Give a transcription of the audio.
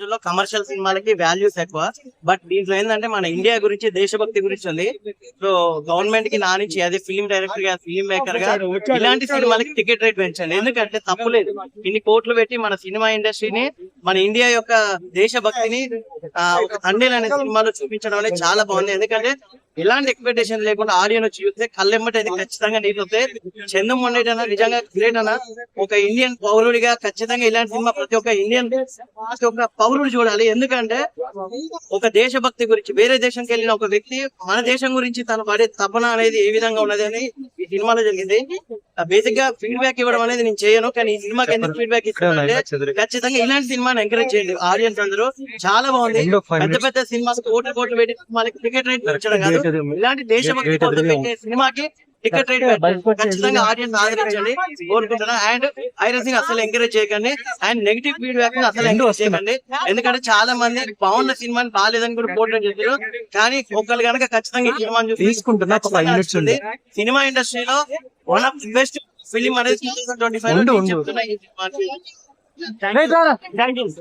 లో కమర్షియల్ సినిమాలకి వాల్యూస్ ఎక్కువ. బట్ దీంట్లో ఏంటంటే మన ఇండియా గురించి దేశభక్తి గురించి ఉంది. సో గవర్నమెంట్కి నానిచ్చి అది ఫిల్మ్ డైరెక్టర్గా ఫిల్మ్ మేకర్గా ఇలాంటి సినిమాలకి టికెట్ రేట్ పెంచండి. ఎందుకంటే తప్పులేదు ఇన్ని కోట్లు పెట్టి మన సినిమా ఇండస్ట్రీని మన ఇండియా యొక్క దేశభక్తిని ఒక తండ్రి అనే సినిమాలో చూపించడం అనేది చాలా బాగుంది. ఎందుకంటే ఎలాంటి ఎక్స్పెక్టేషన్ లేకుండా ఆడియన్ వచ్చి చూస్తే కళ్ళెమ్మటి అది ఖచ్చితంగా నీళ్ళు వస్తాయి. చందం ఉండేటన్నా నిజంగా గ్రేట్ అన్న ఒక ఇండియన్ పౌరుడిగా ఖచ్చితంగా ఇలాంటి సినిమా ప్రతి ఒక్క ఇండియన్ ప్రతి ఒక్క పౌరుడు చూడాలి. ఎందుకంటే ఒక దేశభక్తి గురించి వేరే దేశంకి వెళ్ళిన ఒక వ్యక్తి మన దేశం గురించి తను పడే తపన అనేది ఏ విధంగా ఉన్నది అని ఈ సినిమాలో జరిగింది. బేసిక్గా ఫీడ్బ్యాక్ ఇవ్వడం అనేది నేను చేయను కానీ ఈ సినిమాకి ఎందుకు ఫీడ్బ్యాక్ ఇస్తానంటే ఖచ్చితంగా ఇలాంటి సినిమాని ఎంకరేజ్ చేయండి. ఆడియన్స్ అందరూ చాలా బాగుంది. పెద్ద పెద్ద సినిమాస్ కోట్లు కోట్లు పెట్టి సినిమాలకి టికెట్ రేట్ పెంచడం కాదు. ఇలాంటి దేశభక్తి సినిమాకి టికెట్ రేట్ ఖచ్చితంగా ఆడియన్స్ ఆదరించండి కోరుకుంటున్నా. అండ్ ఐరన్ సింగ్ అసలు ఎంకరేజ్ చేయకండి. అండ్ నెగిటివ్ ఫీడ్బ్యాక్ అసలు ఎంకరేజ్ చేయకండి. ఎందుకంటే చాలా మంది బాగున్న సినిమాని బాగాలేదని కూడా పోర్ట్రేట్ చేశారు. కానీ ఒకళ్ళు కనుక ఖచ్చితంగా ఈ సినిమాని చూసి తీసుకుంటున్నా. సినిమా ఇండస్ట్రీలో one of the best film అనేది ట్వంటీ ఫైవ్. చెప్తున్నా